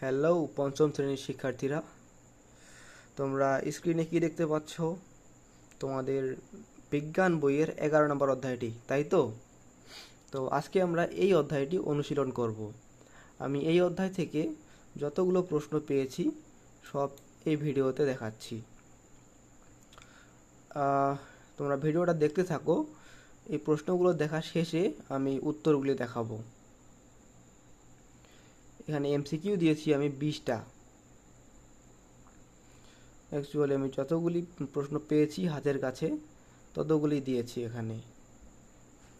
Hello পঞ্চম শ্রেণির শিক্ষার্থীরা। তোমরা স্ক্রিনে কি দেখতে পাচ্ছ? তোমাদের বিজ্ঞান বইয়ের এগারো নম্বর অধ্যায়টি, তাই তো? তো আজকে আমরা এই অধ্যায়টি অনুশীলন করব। আমি এই অধ্যায় থেকে যতগুলো প্রশ্ন পেয়েছি, সব এই ভিডিওতে দেখাচ্ছি। তোমরা ভিডিওটা দেখতে থাকো। এই প্রশ্নগুলো দেখা শেষে আমি উত্তরগুলি দেখাবো। এখানে এমসিকিউ দিয়েছি আমি বিশটা। অ্যাকচুয়ালি আমি যতগুলি প্রশ্ন পেয়েছি হাতের কাছে, ততগুলি দিয়েছি এখানে।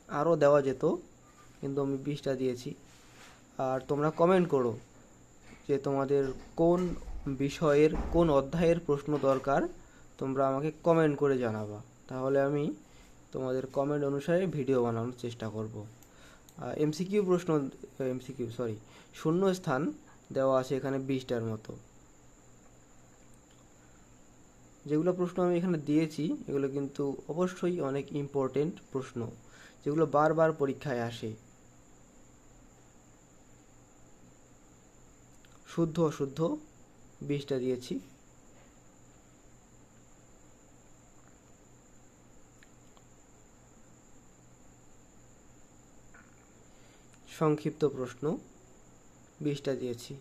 আরও দেওয়া যেত, কিন্তু আমি বিশটা দিয়েছি। আর তোমরা কমেন্ট করো যে তোমাদের কোন বিষয়ের, কোন অধ্যায়ের প্রশ্ন দরকার, তোমরা আমাকে কমেন্ট করে জানাবা। তাহলে আমি তোমাদের কমেন্ট অনুসারে ভিডিও বানানোর চেষ্টা করব। এমসিকিউ প্রশ্ন এমসিকিউ সরি শূন্য স্থান দেওয়া আছে এখানে বিশটার মতো। যেগুলো প্রশ্ন আমি এখানে দিয়েছি, এগুলো কিন্তু অবশ্যই অনেক ইম্পর্টেন্ট প্রশ্ন, যেগুলো বারবার পরীক্ষায় আসে। শুদ্ধ অশুদ্ধ বিশটা দিয়েছি। সংক্ষিপ্ত প্রশ্ন। বিশটা দিয়েছি।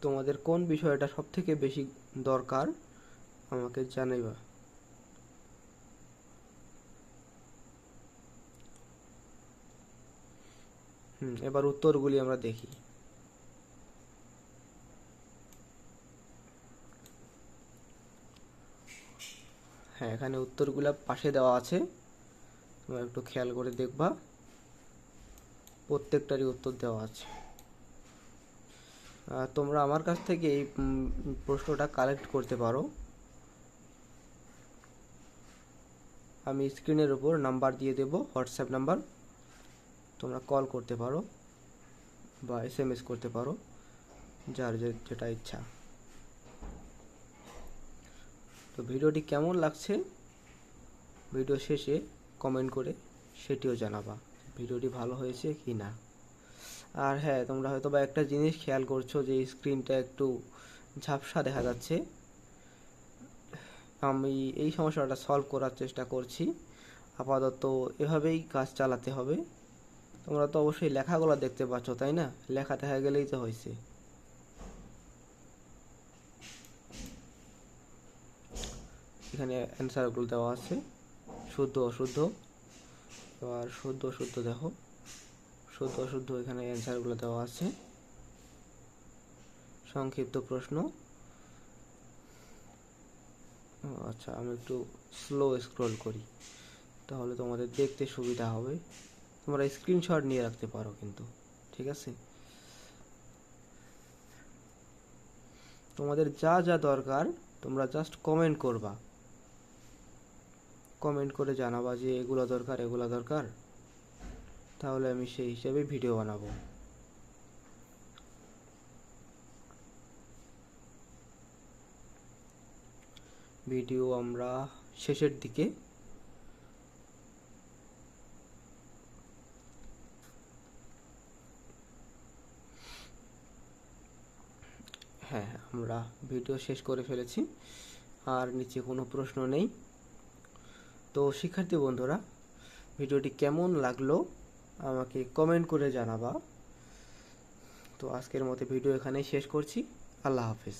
তোমাদের কোন বিষয়টা সব থেকে বেশি দরকার আমাকে জানাইবা। হুম, এবার উত্তরগুলি আমরা দেখি। হ্যাঁ এখানে উত্তরগুলো পাশে দেওয়া আছে। তোমরা একটু খেয়াল করে দেখবা। প্রত্যেকটারই উত্তর দেওয়া আছে। তোমরা আমার কাছ থেকে এই প্রশ্নটা কালেক্ট করতে পারো। আমি স্ক্রিনের উপর নাম্বার দিয়ে দেব হোয়াটসঅ্যাপ নাম্বার তোমরা কল করতে পারো বা এস করতে পারো, যার যেটা ইচ্ছা। তো ভিডিওটি কেমন লাগছে? ভিডিও শেষে কমেন্ট করে সেটিও জানাবা, ভিডিওটি ভালো হয়েছে কি না আর হ্যাঁ তোমরা হয়তো বা একটা জিনিস খেয়াল করছ যে স্ক্রিনটা একটু ঝাপসা দেখা যাচ্ছে। আমি এই সমস্যাটা সলভ করার চেষ্টা করছি। আপাতত এভাবেই কাজ চালাতে হবে। তোমরা তো অবশ্যই লেখাগুলো দেখতে পাচ্ছ, তাই না? লেখা দেখা গেলেই তো হয়েছে। এখানে অ্যান্সারগুলো দেওয়া আছে। শুদ্ধ, অশুদ্ধ। এবার শুদ্ধ, অশুদ্ধ দেখো। শুদ্ধ, অশুদ্ধ এখানে অ্যান্সারগুলো দেওয়া আছে। সংক্ষিপ্ত প্রশ্ন। আচ্ছা আমি একটু স্লো স্ক্রল করি। তাহলে তোমাদের দেখতে সুবিধা হবে। তোমরা স্ক্রিনশট নিয়ে রাখতে পারো কিন্তু, ঠিক আছে? তোমাদের যা যা দরকার, তোমরা জাস্ট কমেন্ট করবা। কমেন্ট করে জানাবা যে এগুলো দরকার এগুলো দরকার। তাহলে আমি সেই হিসাবে ভিডিও বানাবো। ভিডিও আমরা শেষের দিকে। হ্যাঁ আমরা ভিডিও শেষ করে ফেলেছি। আর নিচে কোনো প্রশ্ন নেই। তো শিক্ষার্থী বন্ধুরা, ভিডিওটি কেমন লাগল আমাকে কমেন্ট করে জানাবা। তো আজকের মতো ভিডিও এখানেই শেষ করছি। আল্লাহ হাফেজ।